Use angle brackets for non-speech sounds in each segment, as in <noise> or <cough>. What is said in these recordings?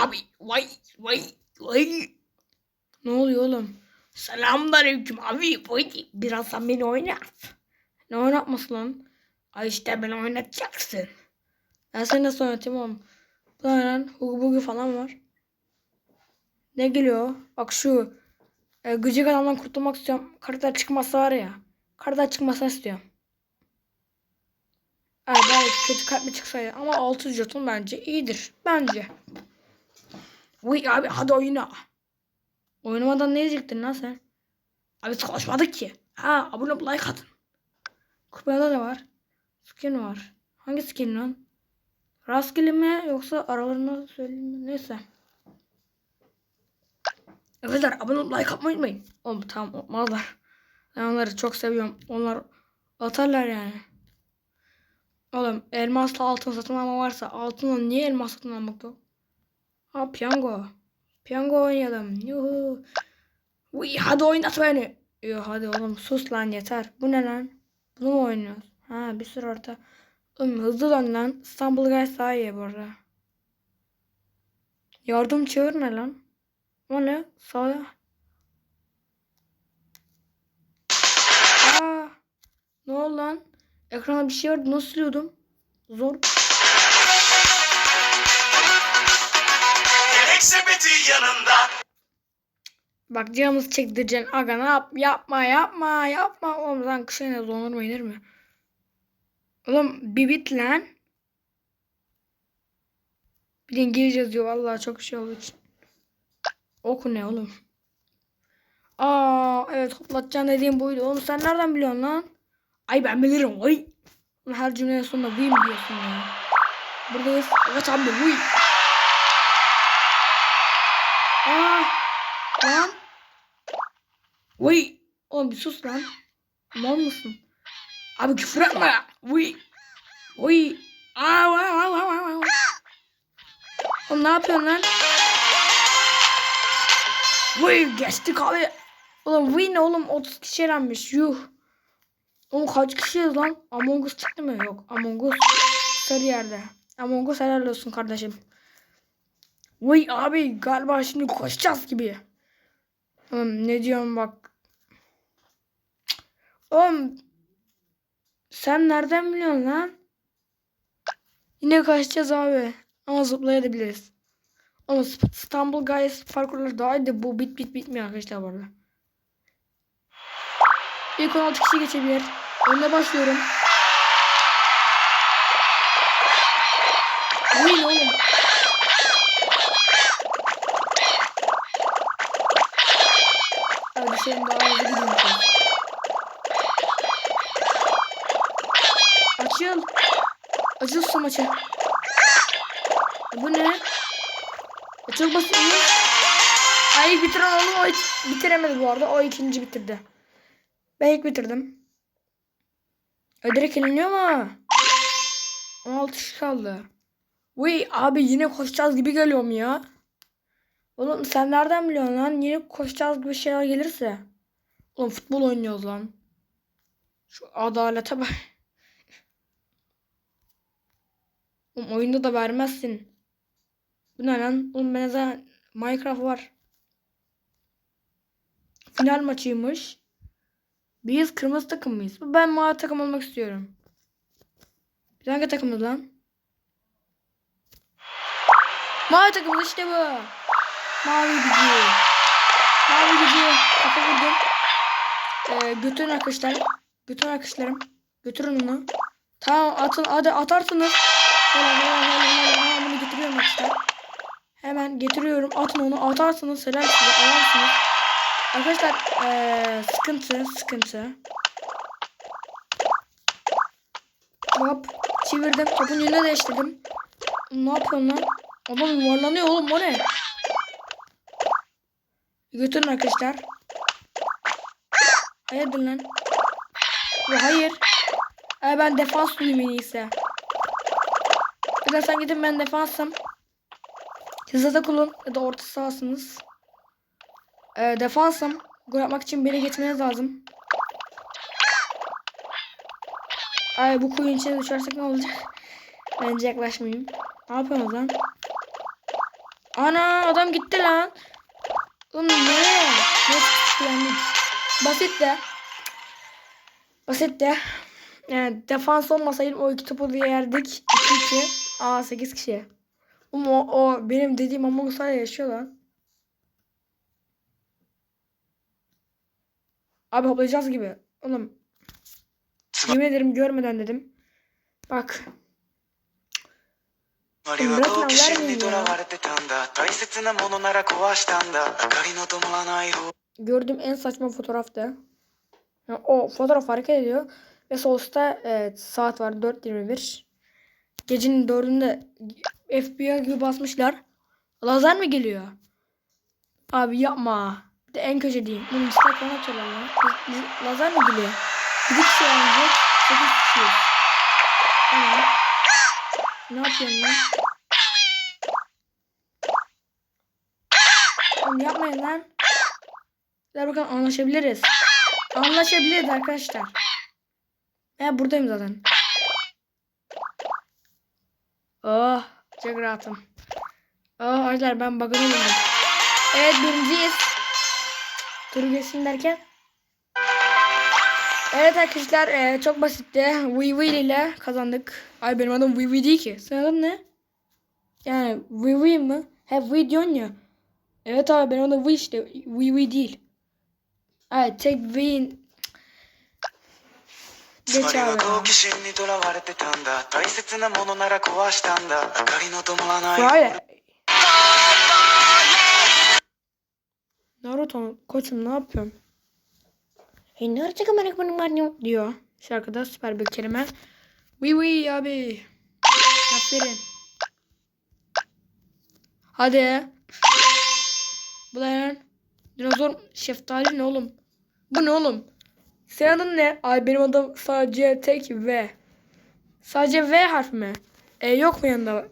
abi. Vay vay vay. Ne oluyor oğlum? Selamünaleyküm abi. Vay birazdan beni oynat. Ne oynatması lan? Ay işte beni oynatacaksın. Ben seni nasıl oynatayım oğlum? Lan? Hugu bugu falan var. Ne geliyor? Bak şu e, gıcık adamdan kurtulmak istiyorum. Karakter çıkması var ya. Karakter çıkmasını istiyorum. Evet, belki kötü kalpli çıksaydı ama 6 jeton bence iyidir. Bence. Uy abi hadi oyna. Oynamadan ne diyecektin lan sen? Abi konuşmadık ki. Ha abone ol like atın. Kupada da var. Skin var. Hangi skin lan? Rastgele mi yoksa aralarına söyleyeyim mi? Neyse. Arkadaşlar abone ol like atmayı unutmayın. Oğlum tamam olmazlar. Ben onları çok seviyorum. Onlar atarlar yani. Oğlum elmasla altın satın alma varsa altınla niye elmas satın almak yok? Ha piyango. Piyango oynayalım. Yuhu. Uy, hadi oynat beni. Yo hadi oğlum sus lan yeter. Bu ne lan? Bunu mu oynuyoruz? Ha bir sürü orta. Oğlum hızlı dön lan. İstanbul Guys daha iyi bu arada. Yardım ne lan? O ne? Sağ. Aa, ne oldu lan? Ekrana bir şey vardı. Nasıl siliyordum? Zor. Yanında. Bak canımız çektireceksin. Aga ne yap? Yapma yapma yapma. Oğlum lan kışa ne zonur mu inir mi? Oğlum bir bit lan. Bir de İngilizce yazıyor. Vallahi çok şey olduğu için. Oku ne oğlum? Aa evet hoplatacaksın dediğim buydu. Oğlum sen nereden biliyorsun lan? Ay ben bilirim. Ulan Her cümlenin sonunda mu diyorsun ya? Buradayız. Evet abi vuy. Aa. Lan. Vuy. Oğlum bir sus lan. Mal mısın? Abi küfür etme. Vuy. Vuy. Aa, vay, vay, vay, vay. Oğlum ne yapıyorsun lan? Vuy geçtik abi. Oğlum ne oğlum 30 kişi elenmiş. Yuh. Oğlum kaç kişiyiz lan? Among Us çıktı mı? Yok. Among Us sarı yerde. Among Us helal olsun kardeşim. Vay abi galiba şimdi koşacağız gibi. Oğlum ne diyorum bak. Oğlum sen nereden biliyorsun lan? Yine kaçacağız abi. Ama zıplayabiliriz. Ama İst- İstanbul Guys parkurları daha iyi de bu bit bit bitmiyor arkadaşlar bu arada. İlk 16 kişi geçebilir. Önüne başlıyorum. Bu ne oğlum? Hadi senin daha hızlı gidiyorum. Açıl. Açıl su maçı. Bu ne? E, Çok basit. Ay bitiren oğlum o bitiremedi bu arada. O ikinci bitirdi. Ben ilk bitirdim. Öderek eliniyor mu? 16 kişi kaldı. Uy abi yine koşacağız gibi geliyorum ya. Oğlum sen nereden biliyorsun lan? Yine koşacağız gibi şeyler gelirse. Oğlum futbol oynuyoruz lan. Şu adalete bak. Oğlum oyunda da vermezsin. Bu ne lan? Oğlum ben zaten Minecraft var. Final maçıymış. Biz kırmızı takım mıyız? Ben mavi takım olmak istiyorum. Biz hangi takımız lan? Mavi takımız işte bu. Mavi gücü. Mavi gücü. Kafa vurdum. Ee, götürün arkadaşlar. Götürün arkadaşlarım. Götürün onu. Tamam atın hadi atarsınız. Hemen hemen hemen hemen bunu getiriyorum arkadaşlar. Hemen getiriyorum. Atın onu atarsınız. Helal size alarsınız. Arkadaşlar ee, sıkıntı sıkıntı. Hop çevirdim. Topun yönünü değiştirdim. Ne yapıyorsun lan? Adam yuvarlanıyor oğlum o ne? Götürün arkadaşlar. Hayırdır lan? Ya hayır. Ee, ben defans olayım en iyisi. Ya sen gidin ben defansım. De kulun ya da orta sahasınız. Ee, defansım. Gol yapmak için beni geçmeniz lazım. Ay bu kuyunun içine düşersek ne olacak? <laughs> Bence yaklaşmayayım. Ne yapıyorsunuz lan? Ana adam gitti lan. Oğlum ne? Ne çıktık Basit de. Basit de. Yani defans olmasaydı o iki topu da yerdik. 2-2. Aa 8 kişi. Oğlum o, o benim dediğim Among Us'ta yaşıyor lan. Abi hoplayacağız gibi. Oğlum. Yemin ederim görmeden dedim. Bak. 周りは好奇心にとらわれてたんだ大切なものなら壊したんだ明かりの灯らない方 Gördüğüm en saçma fotoğraftı. Yani o fotoğraf hareket ediyor. Ve sol üstte evet, saat var 4.21. Gecenin 4'ünde FBI gibi basmışlar. Lazer mi geliyor? Abi yapma. Bir de en köşe diyeyim. Bunu lan. Biz- biz- Lazer mi geliyor? Bir kişi oynayacak. 8 kişi. Tamam. Ne yapıyorsun lan? Oğlum yapmayın lan. Gel bakalım anlaşabiliriz. Anlaşabiliriz arkadaşlar. He buradayım zaten. Oh çok rahatım. Oh arkadaşlar ben bug'ını buldum. Evet birinciyiz. Turu geçsin derken. Evet arkadaşlar e, çok basitti. Vivi ile kazandık. Ay benim adım Vivi değil ki. Senin adın ne? Yani Vivi mi? He Vivi diyorsun ya. Evet abi benim adım Vivi işte. Vivi değil. Evet tek win. つま Geç りは abi. 好奇心にとらわれてたんだ大切なものなら壊したんだ明かりの灯らない Friday. Naruto koçum ne yapıyorsun? Hey Naruto kamerayı benim annem diyor. Şarkıda süper bir kelime. Wee wee abi. Aferin. Hadi. Bu ne lan? Dinozor şeftali ne oğlum? Bu ne oğlum? Senin adın ne? Ay benim adım sadece tek V. Sadece V harfi mi? E yok mu yanında?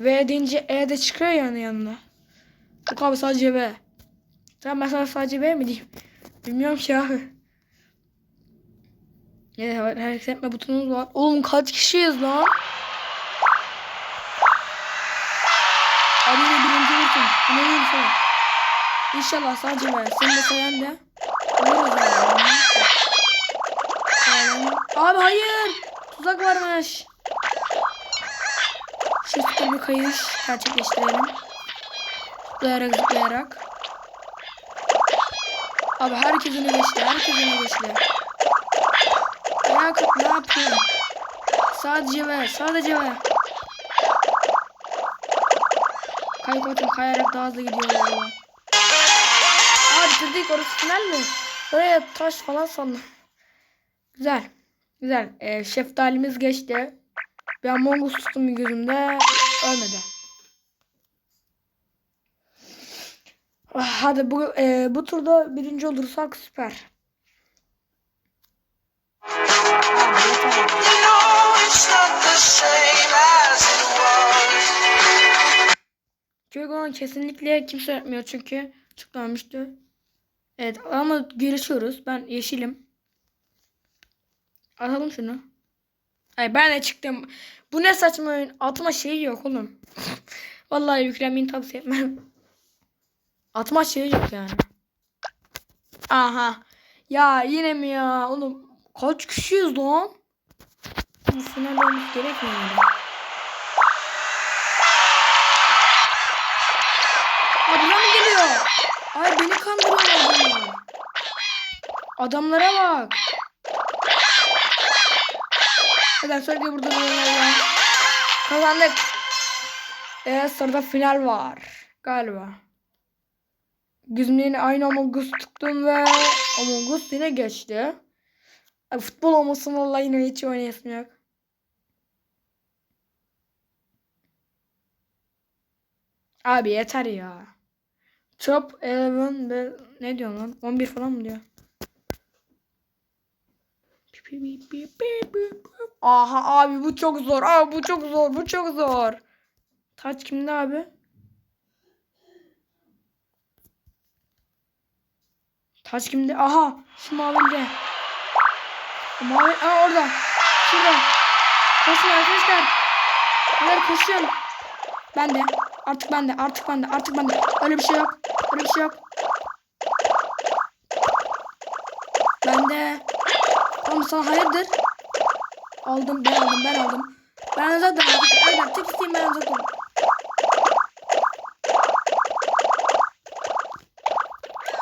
V deyince E de çıkıyor yani yanına. Yok abi sadece V. Tamam ben sana sadece V mi diyeyim? Bilmiyorum ki abi. Evet hareket etme butonumuz var. Oğlum kaç kişiyiz lan? Abi birinci olursun. İnanıyorum sana. İnşallah sadece V. Seni de sayan da. Oluruz yani. Yani- Abi hayır. Tuzak varmış. Süper bir kayış gerçekleştirelim. Zıplayarak zıplayarak. Abi herkes önü geçti. Herkes önü geçti. Yakup ne yapıyorsun? Sadece ver. Sadece ver. Kay koçum kayarak daha hızlı gidiyor galiba. Aa bitirdik orası final mi? Oraya taş falan sandım. Güzel. Güzel. Ee, şeftalimiz geçti. Bir Among Us tuttum gözümde. Ölmedi. Ah, Hadi bu e, bu turda birinci olursak süper. Köygon'u kesinlikle kimse yapmıyor çünkü çıkmamıştı. Evet ama görüşüyoruz. Ben yeşilim. Atalım şunu. Ay ben de çıktım. Bu ne saçma oyun. Atma şeyi yok oğlum. <laughs> Vallahi yüklemeyin tavsiye etmem. Atma şeyi yok yani. Aha. Ya yine mi ya? Oğlum kaç kişiyiz lan? Olması gerekmiyor? Abi mı geliyor? Ay beni kandırıyorlar. Adamlara bak. Neden sürekli burada? Kazandık. Ee, sırada final var. Galiba. Gözümle yine aynı Among Us tuttum ve Among Us yine geçti. Ay, futbol olmasın vallahi yine hiç oynayasım yok. Abi yeter ya. Top 11 ve ne diyor lan? 11 falan mı diyor? Aha abi bu çok zor. Abi bu çok zor. Bu çok zor. Taç kimde abi? Taç kimde? Aha şu mavide. O Mavi Aa orada. Şurada. Koşun arkadaşlar. Hayır koşun. Ben de. Artık bende. Artık bende. Artık bende. Öyle bir şey yok. Öyle bir şey yok. Bende. Oğlum sana hayırdır? Aldım ben aldım ben aldım. Ben uzak durun. Erdem tek isteğim ben uzak durun.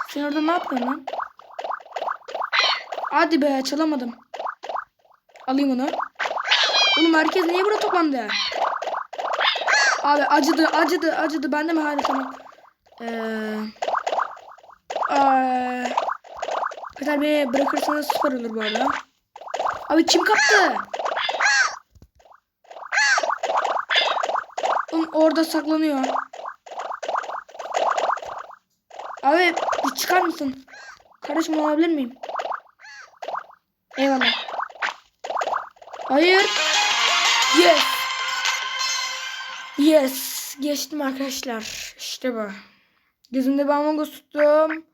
Sen orada ne yapıyorsun lan? Hadi be çalamadım. Alayım onu. Oğlum herkes niye burada toplandı? Abi acıdı acıdı acıdı. Bende mi? Hadi tamam. Eee... Eee... Peter Bey bırakırsanız süper olur bu arada. Abi kim kaptı? Oğlum orada saklanıyor. Abi bir çıkar mısın? Kardeşim olabilir miyim? Eyvallah. Hayır. Yes. Yes. Geçtim arkadaşlar. İşte bu. Gözümde bir Among Us tuttum.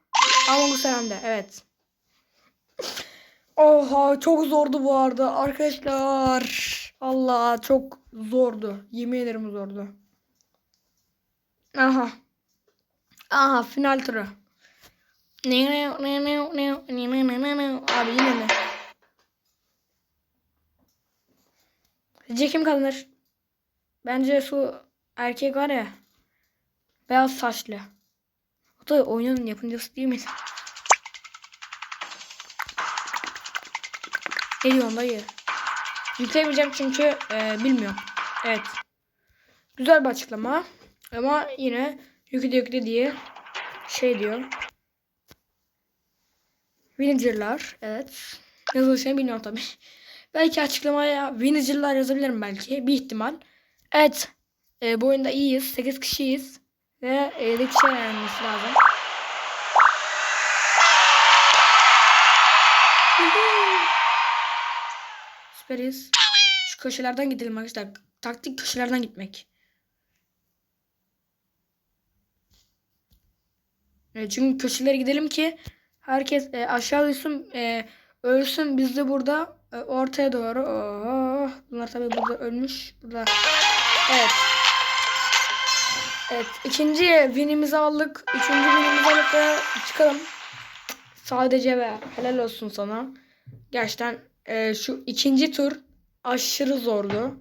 Among Us herhalde. Evet. Oha çok zordu bu arada arkadaşlar. Allah çok zordu. Yemin ederim zordu. Aha. Aha final turu. Abi yine ne? Sizce kim kazanır? Bence şu erkek var ya. Beyaz saçlı. O da oyunun yapımcısı değil mi? Ne diyorsun dayı? Yüklemeyeceğim çünkü e, bilmiyorum. Evet. Güzel bir açıklama. Ama yine yükle yükle diye şey diyor. Villager'lar. Evet. Yazılışını bilmiyorum tabii. Belki açıklamaya Villager'lar yazabilirim belki. Bir ihtimal. Evet. E, bu oyunda iyiyiz. 8 kişiyiz. Ve 7 kişi öğrenmesi lazım. Süperiz. Şu köşelerden gidelim arkadaşlar. Taktik köşelerden gitmek. Evet, çünkü köşelere gidelim ki herkes e, aşağı düşsün, e, ölsün. Biz de burada e, ortaya doğru. Oh, bunlar tabii burada ölmüş. Burada. Evet. Evet. ikinci winimizi aldık. Üçüncü winimizi alıp da çıkalım. Sadece ve helal olsun sana. Gerçekten e, şu ikinci tur aşırı zordu.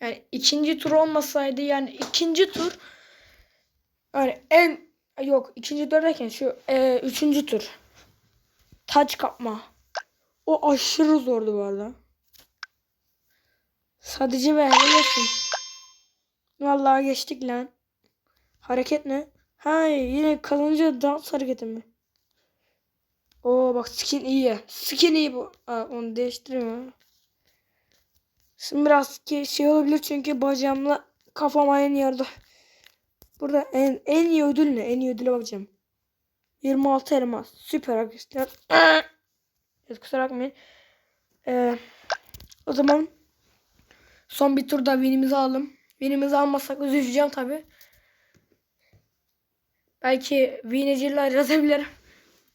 Yani ikinci tur olmasaydı yani ikinci tur yani en yok ikinci tur derken şu e, üçüncü tur taç kapma o aşırı zordu bu arada. Sadece ve helal olsun. Vallahi geçtik lan. Hareket ne? Ha yine kalınca dans hareketi mi? Oo bak skin iyi. Skin iyi bu. Aa, onu değiştireyim. Şimdi biraz ki şey olabilir çünkü bacağımla kafam aynı yerde. Burada en en iyi ödül ne? En iyi ödüle bakacağım. 26 elmas. Süper arkadaşlar. <coughs> evet, kusura bakmayın. Ee, o zaman son bir turda winimizi alalım. Winimizi almazsak üzüleceğim tabi. Belki winiciler yazabilirim.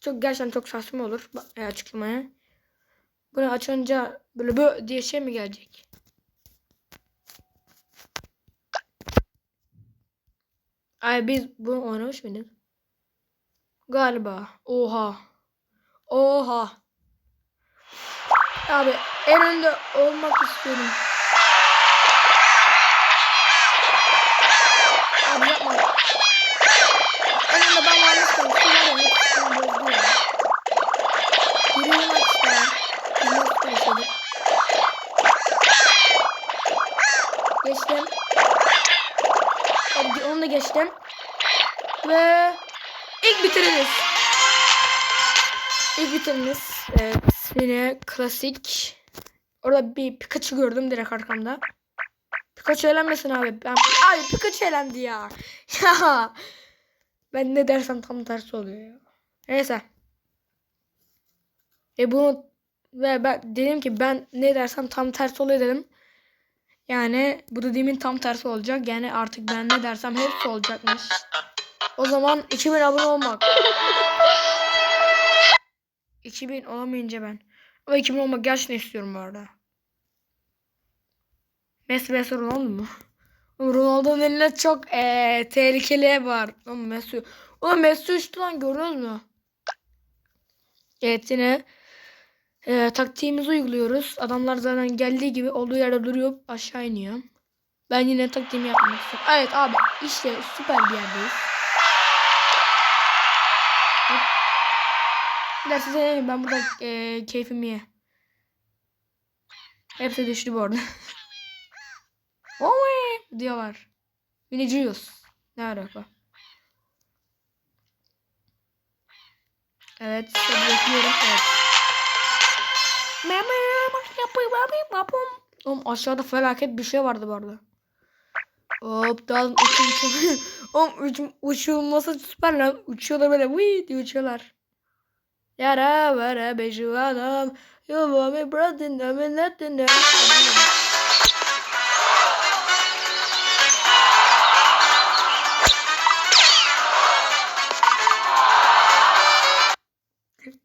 Çok gerçekten çok saçma olur e, açıklamaya. Bunu açınca böyle böyle diye şey mi gelecek? Ay biz bunu oynamış mıydık? Galiba. Oha. Oha. Abi en önde olmak istiyorum. Ve ilk bitiriniz. İlk bitiriniz. Evet. Yine klasik. Orada bir Pikachu gördüm direkt arkamda. Pikachu elenmesin abi. Ben... Abi Pikachu elendi ya. <laughs> Ya. Ben ne dersem tam tersi oluyor ya. Neyse. E bunu ve ben dedim ki ben ne dersem tam tersi oluyor dedim. Yani bu dediğimin tam tersi olacak. Yani artık ben ne dersem hepsi olacakmış. O zaman 2000 abone olmak. 2000 olamayınca ben. Ama 2000 olmak gerçekten istiyorum bu arada. Messi Messi Ronaldo mu? Ronaldo'nun eline çok eee tehlikeli var. Oğlum Messi. Oğlum Messi uçtu lan gördünüz mü? Evet yine eee taktiğimizi uyguluyoruz. Adamlar zaten geldiği gibi olduğu yerde duruyor aşağı iniyor. Ben yine taktiğimi yapmak istiyorum. Evet abi işte süper bir yerdeyiz. De size deneyim, ben burada eee keyfimi ye. Hepsi düştü bu arada. <laughs> Oy diyorlar. Vinicius. Ne alaka? Evet, bekliyorum. Evet. Oğlum aşağıda felaket bir şey vardı bu arada. Hop daha uçum uçum. <laughs> Oğlum uçum, uçulması süper lan. Uçuyorlar böyle vii diye uçuyorlar. Yara vara beju adam. You want me brother, no me nothing. no.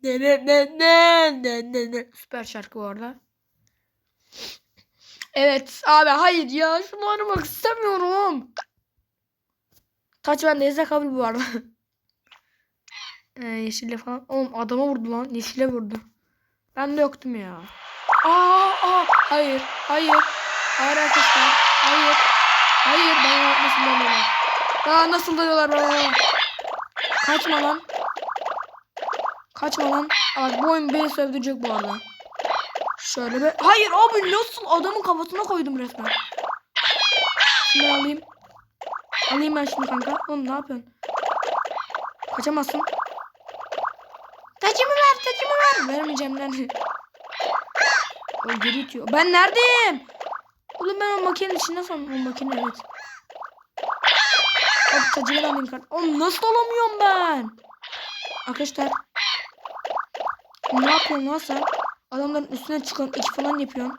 Ne ne ne ne ne ne ne. Süper şarkı bu arada. Evet abi hayır ya şunu oynamak istemiyorum. Taç bendeyse kabul bu arada. Ee, yeşille falan. Oğlum adama vurdu lan. Yeşile vurdu. Ben de yoktum ya. Aa, aa hayır hayır. Hayır arkadaşlar. Hayır. Hayır bana nasıl dalıyorlar. Aa nasıl dalıyorlar bana. Kaçma lan. Kaçma lan. Bak bu oyun beni sövdürecek bu arada. Şöyle bir. Hayır abi nasıl adamın kafasına koydum resmen. Şunu alayım. Alayım ben şunu kanka. Oğlum ne yapıyorsun? Kaçamazsın. Tacımı ver. Vermeyeceğim lan. O geri itiyor. Ben neredeyim? Oğlum ben o makinenin içinde sandım. O makine evet. Hadi tacımı alayım kanka. Oğlum nasıl alamıyorum ben? Arkadaşlar. Ne yapıyorsun lan sen? Adamların üstüne çıkıyorsun. iki falan yapıyorsun.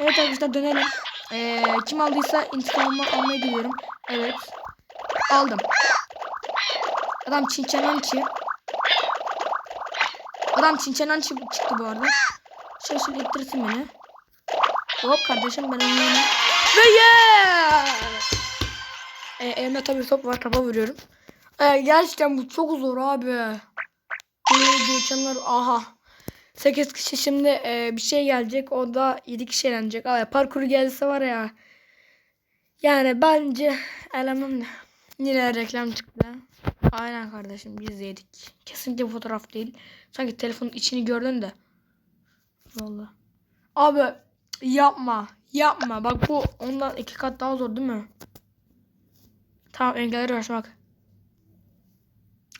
Evet arkadaşlar dönelim. Ee, kim aldıysa intikamımı almaya gidiyorum. Evet. Aldım. Adam çinçenançı. Adam çinçenançı çıktı bu arada. Şöyle ittirsin beni. Hop kardeşim ben onu yine. Ve yeah! Ee, elimde tabii top var. Topa vuruyorum. Ee, gerçekten bu çok zor abi. Geçenler aha. 8 kişi şimdi e, bir şey gelecek. O da 7 kişi eğlenecek. Abi parkuru gelse var ya. Yani bence elemem de. Yine reklam çıktı. Aynen kardeşim biz yedik. Kesinlikle bu fotoğraf değil. Sanki telefonun içini gördün de. Vallahi. Abi yapma. Yapma. Bak bu ondan iki kat daha zor değil mi? Tamam engelleri aşmak.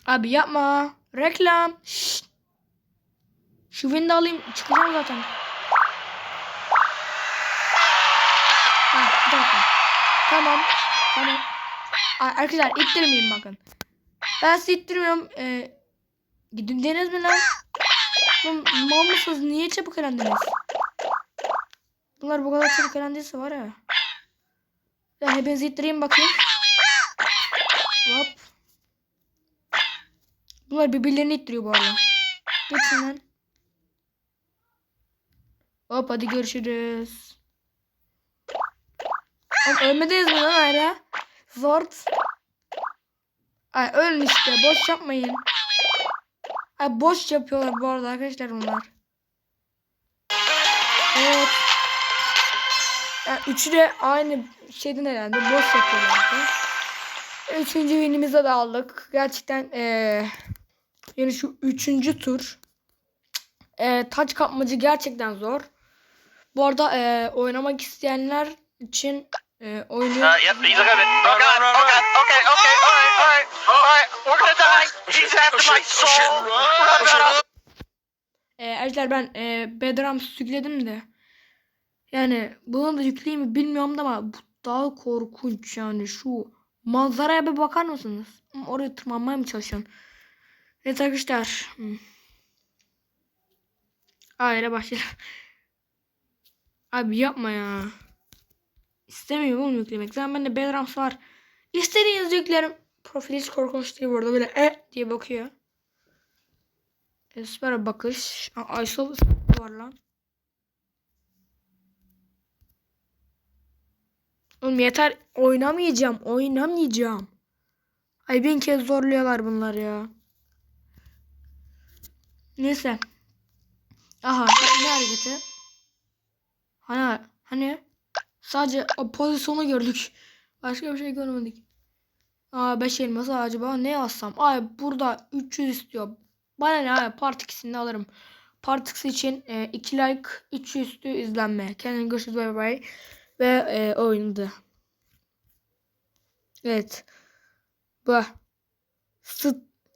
Abi yapma. Reklam. Şu de alayım. Çıkacağım zaten. Ha, dakika. Tamam. Tamam. Arkadaşlar ittirmeyin bakın. Ben sizi ittirmiyorum. Ee, gidin deniz mi lan? Lan mal? Niye çabuk elendiniz? Bunlar bu kadar çabuk elendiyse var ya. Ben hepinizi ittireyim bakayım. Hop. Bunlar birbirlerini ittiriyor bu arada. Geçin lan. Hop hadi görüşürüz. Oğlum ölmediniz mi lan hala? Zort. Ay ölün işte boş yapmayın. Ay boş yapıyorlar bu arada arkadaşlar bunlar. Evet. Yani üçü de aynı şeyden herhalde boş yapıyorlar. Üçüncü winimizi de aldık. Gerçekten eee yani şu üçüncü tur. Eee taç kapmacı gerçekten zor. Bu arada eee oynamak isteyenler için eee oyunu... Uh, yep, he's looking at it. Oh god, oh god, okay, okay, alright, alright, alright, we're gonna die. He's after my soul. Run, run, run. Eee arkadaşlar ben eee Bedrams yükledim de. Yani bunu da yükleyeyim mi bilmiyorum da ama bu daha korkunç yani şu manzaraya bir bakar mısınız? Oraya tırmanmaya mı çalışıyorsun? Evet arkadaşlar. Hayır başlayalım. Abi yapma ya. İstemiyorum oğlum yüklemek. Zaten bende Badrams var. İstediğiniz yüklerim. Profil hiç korkunç değil bu. Böyle e diye bakıyor. Esmer bakış. Aysol var lan. Oğlum yeter. Oynamayacağım. Oynamayacağım. Ay bin kez zorluyorlar bunlar ya. Neyse. Aha. Ne hareketi? Hani hani sadece pozisyonu gördük. Başka bir şey görmedik. Aa 5 elması acaba ne yazsam? Ay burada 300 istiyor. Bana ne abi part 2'sini de alırım. Part 2 için 2 like 3 üstü izlenme. Kendine görüşürüz bay bay. Ve e, oynadı. Evet. Bu.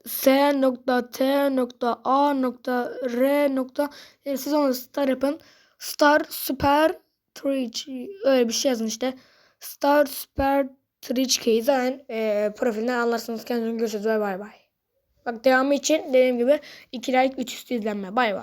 S, nokta T nokta A nokta R nokta e, siz onu star yapın. Star Super Twitch öyle bir şey yazın işte. Star Super Twitch Key zaten e, profilinden anlarsınız. Kendinize görüşürüz. Bay bay. Bak devamı için dediğim gibi 2 like 3 üstü izlenme. Bay bay.